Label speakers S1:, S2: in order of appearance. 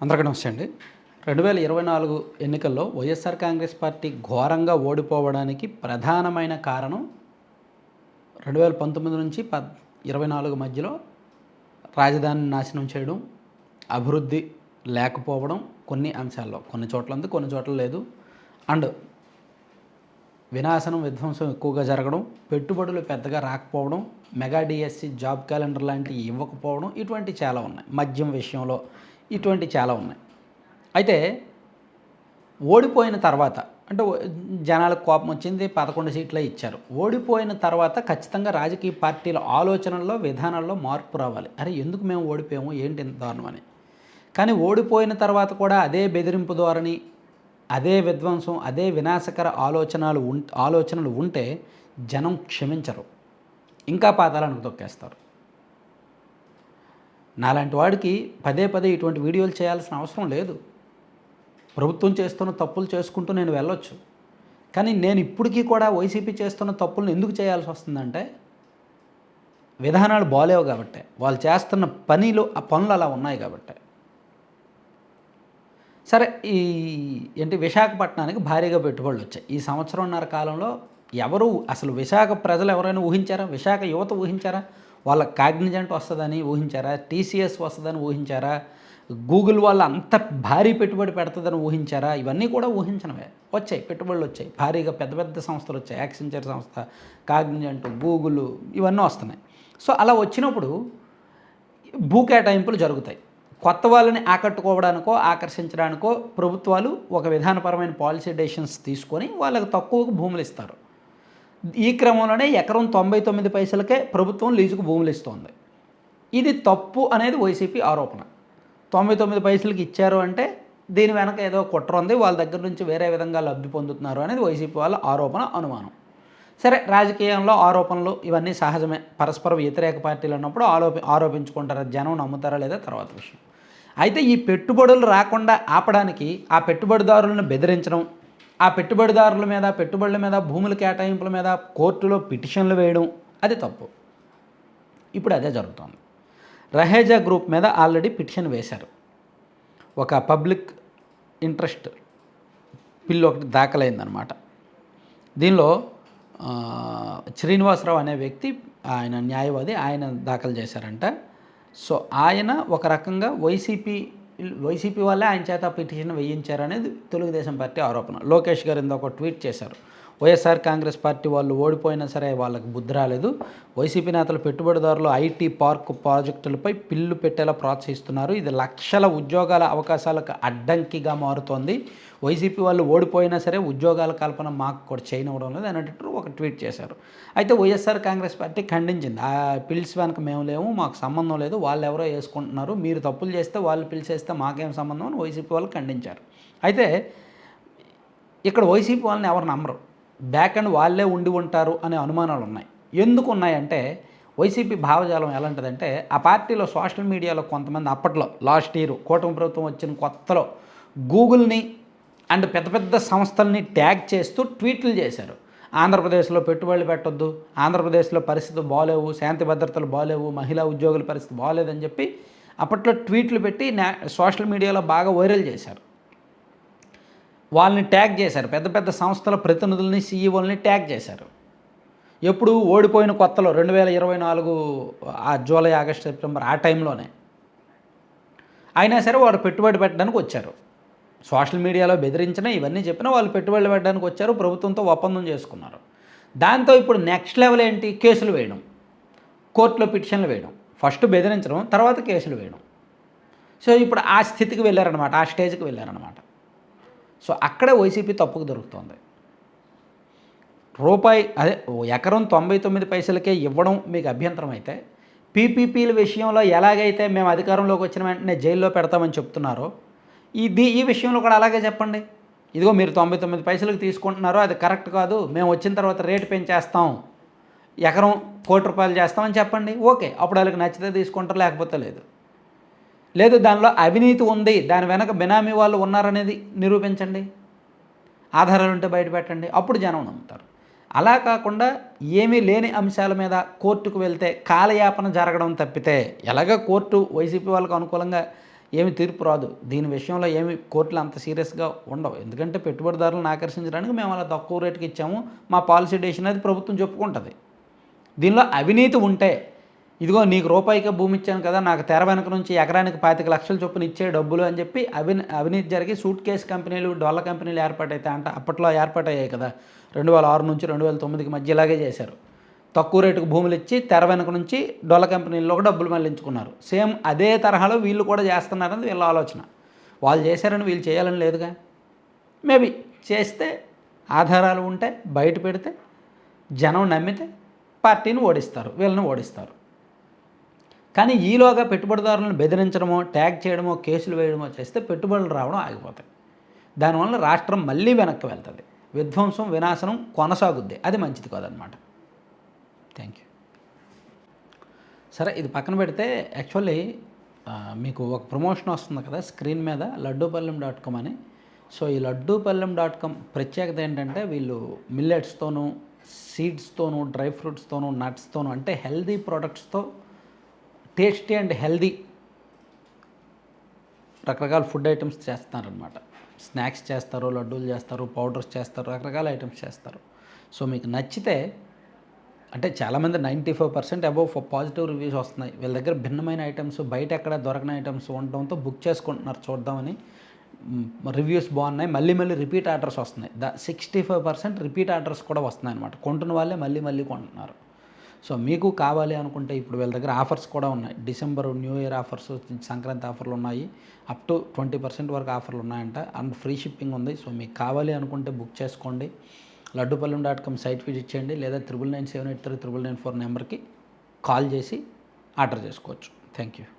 S1: అందరికీ నమస్తే అండి. రెండు వేల ఇరవై నాలుగు ఎన్నికల్లో వైఎస్ఆర్ కాంగ్రెస్ పార్టీ ఘోరంగా ఓడిపోవడానికి ప్రధానమైన కారణం రెండు వేల పంతొమ్మిది నుంచి పద్ ఇరవై నాలుగు మధ్యలో రాజధానిని నాశనం చేయడం అభివృద్ధి లేకపోవడం కొన్ని అంశాల్లో. కొన్ని చోట్ల ఉంది కొన్ని చోట్ల లేదు. అండ్ వినాశనం విధ్వంసం ఎక్కువగా జరగడం పెట్టుబడులు పెద్దగా రాకపోవడం మెగా డిఎస్సి జాబ్ క్యాలెండర్ లాంటివి ఇవ్వకపోవడం ఇటువంటి చాలా ఉన్నాయి. మద్యం విషయంలో ఇటువంటి చాలా ఉన్నాయి. అయితే ఓడిపోయిన తర్వాత అంటే జనాలకు కోపం వచ్చింది పదకొండు సీట్లే ఇచ్చారు. ఓడిపోయిన తర్వాత ఖచ్చితంగా రాజకీయ పార్టీల ఆలోచనల్లో విధానాల్లో మార్పు రావాలి. అరే ఎందుకు మేము ఓడిపోయాము? ఏంటి ఇంత దారుణం అని. కానీ ఓడిపోయిన తర్వాత కూడా అదే బెదిరింపు ధోరణి అదే విధ్వంసం అదే వినాశకర ఆలోచనలు ఉం ఆలోచనలు ఉంటే జనం క్షమించరు. ఇంకా పాతాలను తొక్కేస్తారు. నాలాంటి వాడికి పదే పదే ఇటువంటి వీడియోలు చేయాల్సిన అవసరం లేదు. ప్రభుత్వం చేస్తున్న తప్పులు చేసుకుంటూ నేను వెళ్ళొచ్చు. కానీ నేను ఇప్పటికీ కూడా వైసీపీ చేస్తున్న తప్పులను ఎందుకు చేయాల్సి వస్తుందంటే విధానాలు బాలేవు కాబట్టి వాళ్ళు చేస్తున్న పనిలో ఆ పనులు అలా ఉన్నాయి కాబట్టి. సరే ఈ ఏంటి విశాఖపట్నానికి భారీగా పెట్టుబడులు వచ్చాయి. ఈ సంవత్సరంన్నర కాలంలో ఎవరు అసలు విశాఖ ప్రజలు ఎవరైనా ఊహించారా? విశాఖ యువత ఊహించారా? వాళ్ళ కాగ్నిజెంట్ వస్తుందని ఊహించారా? టీసీఎస్ వస్తుందని ఊహించారా? గూగుల్ వాళ్ళు అంత భారీ పెట్టుబడి పెడుతుందని ఊహించారా? ఇవన్నీ కూడా ఊహించినవే. వచ్చాయి పెట్టుబడులు వచ్చాయి. భారీగా పెద్ద పెద్ద సంస్థలు వచ్చాయి. యాక్సెంచర్ సంస్థ కాగ్నిజెంట్ గూగుల్ ఇవన్నీ వస్తున్నాయి. సో అలా వచ్చినప్పుడు భూ కేటాయింపులు జరుగుతాయి. కొత్త వాళ్ళని ఆకట్టుకోవడానికో ఆకర్షించడానికో ప్రభుత్వాలు ఒక విధానపరమైన పాలసీ డెసిషన్స్ తీసుకొని వాళ్ళకి తక్కువకు భూములు ఇస్తారు. ఈ క్రమంలోనే ఎకరం తొంభై తొమ్మిది పైసలకే ప్రభుత్వం లీజుకు భూములు ఇస్తోంది. ఇది తప్పు అనేది వైసీపీ ఆరోపణ. తొంభై తొమ్మిది పైసలకి ఇచ్చారు అంటే దీని వెనక ఏదో కుట్ర ఉంది వాళ్ళ దగ్గర నుంచి వేరే విధంగా లబ్ధి పొందుతున్నారు అనేది వైసీపీ వాళ్ళ ఆరోపణ అనుమానం. సరే రాజకీయంలో ఆరోపణలు ఇవన్నీ సహజమే. పరస్పర వ్యతిరేక పార్టీలు ఉన్నప్పుడు ఆరోపి ఆరోపించుకుంటారా? జనం నమ్ముతారా లేదా? తర్వాత విషయం. అయితే ఈ పెట్టుబడులు రాకుండా ఆపడానికి ఆ పెట్టుబడిదారులను బెదిరించడం ఆ పెట్టుబడిదారుల మీద పెట్టుబడుల మీద భూముల కేటాయింపుల మీద కోర్టులో పిటిషన్లు వేయడం అది తప్పు. ఇప్పుడు అదే జరుగుతోంది. రహేజా గ్రూప్ మీద ఆల్రెడీ పిటిషన్ వేశారు. ఒక పబ్లిక్ ఇంట్రెస్ట్ బిల్ ఒకటి దాఖలైందనమాట దీనిలో శ్రీనివాసరావు అనే వ్యక్తి ఆయన న్యాయవాది ఆయన దాఖలు చేశారంట. సో ఆయన ఒక రకంగా వైసీపీ వైసీపీ వాళ్ళే ఆయన చేత పిటిషన్ వేయించారనేది తెలుగుదేశం పార్టీ ఆరోపణ. లోకేష్ గారు ఇందాక ట్వీట్ చేశారు. వైఎస్ఆర్ కాంగ్రెస్ పార్టీ వాళ్ళు ఓడిపోయినా సరే వాళ్ళకి బుద్ధి రాలేదు. వైసీపీ నేతలు పెట్టుబడిదారులు ఐటీ పార్క్ ప్రాజెక్టులపై పిల్లు పెట్టేలా ప్రోత్సహిస్తున్నారు. ఇది లక్షల ఉద్యోగాల అవకాశాలకు అడ్డంకిగా మారుతోంది. వైసీపీ వాళ్ళు ఓడిపోయినా సరే ఉద్యోగాల కల్పన మాకు కూడా చేయనివ్వడం లేదు అన్నట్టు ఒక ట్వీట్ చేశారు. అయితే వైఎస్ఆర్ కాంగ్రెస్ పార్టీ ఖండించింది. ఆ పిల్స్ వెనక మేము లేము మాకు సంబంధం లేదు వాళ్ళు ఎవరో వేసుకుంటున్నారు మీరు తప్పులు చేస్తే వాళ్ళు పిలిచేస్తే మాకేం సంబంధం అని వైసీపీ వాళ్ళు ఖండించారు. అయితే ఇక్కడ వైసీపీ వాళ్ళని ఎవరు నమ్మరు. బ్యాక్ అండ్ వాళ్ళే ఉండి ఉంటారు అనే అనుమానాలు ఉన్నాయి. ఎందుకు ఉన్నాయంటే వైసీపీ భావజాలం ఎలాంటిదంటే ఆ పార్టీలో సోషల్ మీడియాలో కొంతమంది అప్పట్లో లాస్ట్ ఇయర్ కూటమి ప్రభుత్వం వచ్చిన కొత్తలో గూగుల్ని అండ్ పెద్ద పెద్ద సంస్థల్ని ట్యాగ్ చేస్తూ ట్వీట్లు చేశారు. ఆంధ్రప్రదేశ్లో పెట్టుబడులు పెట్టొద్దు ఆంధ్రప్రదేశ్లో పరిస్థితులు బాగాలేవు శాంతి భద్రతలు బాగాలేవు మహిళా ఉద్యోగుల పరిస్థితి బాగాలేదని చెప్పి అప్పట్లో ట్వీట్లు పెట్టి నా సోషల్ మీడియాలో బాగా వైరల్ చేశారు. వాళ్ళని ట్యాగ్ చేశారు. పెద్ద పెద్ద సంస్థల ప్రతినిధుల్ని సీఈఓల్ని ట్యాగ్ చేశారు. ఎప్పుడు ఓడిపోయిన కొత్తలో రెండు వేల ఇరవై నాలుగు ఆ జూలై ఆగస్ట్ సెప్టెంబర్ ఆ టైంలోనే అయినా సరే వారు పెట్టుబడి పెట్టడానికి వచ్చారు. సోషల్ మీడియాలో బెదిరించిన ఇవన్నీ చెప్పినా వాళ్ళు పెట్టుబడులు పెట్టడానికి వచ్చారు ప్రభుత్వంతో ఒప్పందం చేసుకున్నారు. దాంతో ఇప్పుడు నెక్స్ట్ లెవెల్ ఏంటి? కేసులు వేయడం. కోర్టులో పిటిషన్లు వేయడం. ఫస్ట్ బెదిరించడం తర్వాత కేసులు వేయడం. సో ఇప్పుడు ఆ స్థితికి వెళ్ళారనమాట ఆ స్టేజ్కి వెళ్ళారనమాట సో అక్కడే వైసీపీ తప్పుకు దొరుకుతుంది. రూపాయి అదే ఓ ఎకరం తొంభై తొమ్మిది పైసలకే ఇవ్వడం మీకు అభ్యంతరం అయితే పీపీపీల విషయంలో ఎలాగైతే మేము అధికారంలోకి వచ్చిన వెంటనే జైల్లో పెడతామని చెప్తున్నారో ఇది ఈ విషయంలో కూడా అలాగే చెప్పండి. ఇదిగో మీరు తొంభై తొమ్మిది పైసలకు తీసుకుంటున్నారో అది కరెక్ట్ కాదు మేము వచ్చిన తర్వాత రేటు పెంచేస్తాం ఎకరం కోటి రూపాయలు చేస్తామని చెప్పండి. ఓకే అప్పుడు వాళ్ళకి నచ్చితే తీసుకుంటారు లేకపోతే లేదు. లేదు దానిలో అవినీతి ఉంది. దాని వెనక బినామీ వాళ్ళు ఉన్నారనేది నిరూపించండి. ఆధారాలు ఉంటే బయటపెట్టండి అప్పుడు జనం నమ్ముతారు. అలా కాకుండా ఏమీ లేని అంశాల మీద కోర్టుకు వెళ్తే కాలయాపన జరగడం తప్పితే ఎలాగ కోర్టు వైసీపీ వాళ్ళకు అనుకూలంగా ఏమి తీర్పు రాదు. దీని విషయంలో ఏమి కోర్టులు అంత సీరియస్గా ఉండవు. ఎందుకంటే పెట్టుబడిదారులను ఆకర్షించడానికి మేము అలా తక్కువ రేటుకి ఇచ్చాము. మా పాలసీ డేషన్ అది ప్రభుత్వం చెప్పుకుంటుంది. దీనిలో అవినీతి ఉంటే ఇదిగో నీకు రూపాయికే భూమి ఇచ్చాను కదా నాకు తెర వెనక నుంచి ఎకరానికి పాతిక లక్షల చొప్పున ఇచ్చే డబ్బులు అని చెప్పి అవి అవినీతి జరిగి సూట్ కేస్ కంపెనీలు డొల్ల కంపెనీలు ఏర్పాటైతే అంట అప్పట్లో ఏర్పాటయ్యాయి కదా. రెండు వేల ఆరు నుంచి రెండు వేల తొమ్మిదికి మధ్య ఇలాగే చేశారు. తక్కువ రేటుకు భూములు ఇచ్చి తెర వెనక నుంచి డొల్ల కంపెనీల్లో డబ్బులు మళ్ళించుకున్నారు సేమ్ అదే తరహాలో వీళ్ళు కూడా చేస్తున్నారని వీళ్ళ ఆలోచన. వాళ్ళు చేశారని వీళ్ళు చేయాలని లేదుగా? మేబీ చేస్తే ఆధారాలు ఉంటే బయట పెడితే జనం నమ్మితే పార్టీని ఓడిస్తారు వీళ్ళని ఓడిస్తారు. కానీ ఈలోగా పెట్టుబడిదారులను బెదిరించడమో ట్యాగ్ చేయడమో కేసులు వేయడమో చేస్తే పెట్టుబడులు రావడం ఆగిపోతాయి. దానివల్ల రాష్ట్రం మళ్ళీ వెనక్కి వెళ్తుంది. విధ్వంసం వినాశనం కొనసాగుద్ది. అది మంచిది కాదనమాట. థ్యాంక్ యూ సరే ఇది పక్కన పెడితే యాక్చువల్లీ మీకు ఒక ప్రమోషన్ వస్తుంది కదా స్క్రీన్ మీద లడ్డూపల్లెం డాట్ కామ్ అని. సో ఈ లడ్డూపల్లెం డాట్ కామ్ ప్రత్యేకత ఏంటంటే వీళ్ళు మిల్లెట్స్తోనూ సీడ్స్తోనూ డ్రై ఫ్రూట్స్తోనూ నట్స్తోనూ అంటే హెల్దీ ప్రోడక్ట్స్తో టేస్టీ అండ్ హెల్దీ రకరకాల ఫుడ్ ఐటమ్స్ చేస్తారనమాట స్నాక్స్ చేస్తారు లడ్డూలు చేస్తారు పౌడర్స్ చేస్తారు రకరకాల ఐటమ్స్ చేస్తారు. సో మీకు నచ్చితే అంటే చాలామంది ninety five percent above positive reviews వస్తున్నాయి. వీళ్ళ దగ్గర భిన్నమైన ఐటమ్స్ బయట ఎక్కడ దొరకని ఐటమ్స్ ఉండడంతో బుక్ చేసుకుంటున్నారు చూద్దామని. రివ్యూస్ బాగున్నాయి. మళ్ళీ మళ్ళీ రిపీట్ ఆర్డర్స్ వస్తున్నాయి. The sixty five percent repeat orders కూడా వస్తున్నాయి అనమాట కొంటున్న వాళ్ళే మళ్ళీ మళ్ళీ కొంటున్నారు. సో మీకు కావాలి అనుకుంటే ఇప్పుడు వీళ్ళ దగ్గర ఆఫర్స్ కూడా ఉన్నాయి. December new year offers Sankranti ఆఫర్లు ఉన్నాయి. అప్ టు ట్వంటీ పర్సెంట్ వరకు ఆఫర్లు ఉన్నాయంట. అండ్ ఫ్రీ షిప్పింగ్ ఉంది. సో మీకు కావాలి అనుకుంటే బుక్ చేసుకోండి. Laddupallem dot com site visit చేయండి. లేదా triple nine seven eight three triple nine four నెంబర్కి కాల్ చేసి ఆర్డర్ చేసుకోవచ్చు. Thank you.